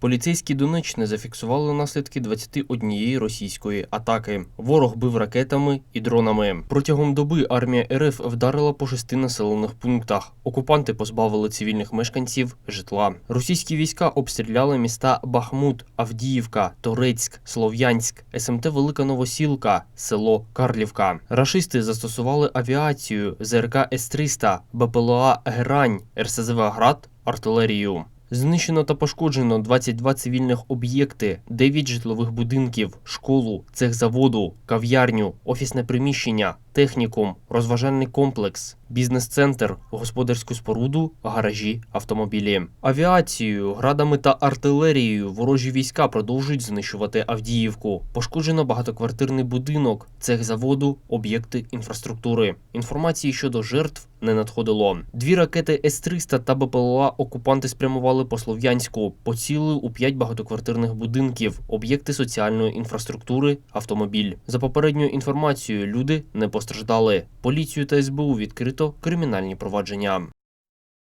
Поліцейські Донеччини зафіксували наслідки 21 російської атаки. Ворог бив ракетами і дронами. Протягом доби армія РФ вдарила по шести населених пунктах. Окупанти позбавили цивільних мешканців житла. Російські війська обстріляли міста Бахмут, Авдіївка, Торецьк, Слов'янськ, СМТ Велика Новосілка, село Карлівка. Рашисти застосували авіацію, ЗРК С-300, БПЛА Герань, РСЗВ Град, артилерію. Знищено та пошкоджено 22 цивільних об'єкти, 9 житлових будинків, школу, цех заводу, кав'ярню, офісне приміщення, технікум, розважальний комплекс, бізнес-центр, господарську споруду, гаражі, автомобілі. Авіацією, градами та артилерією ворожі війська продовжують знищувати Авдіївку. Пошкоджено багатоквартирний будинок, цех заводу, об'єкти інфраструктури. Інформації щодо жертв не надходило. Дві ракети С-300 та БПЛА окупанти спрямували по Слов'янську, поцілили у п'ять багатоквартирних будинків, об'єкти соціальної інфраструктури, автомобіль. За попередньою інформацією, люди не постраждали. Поліцію та СБУ відкрито кримінальні провадження.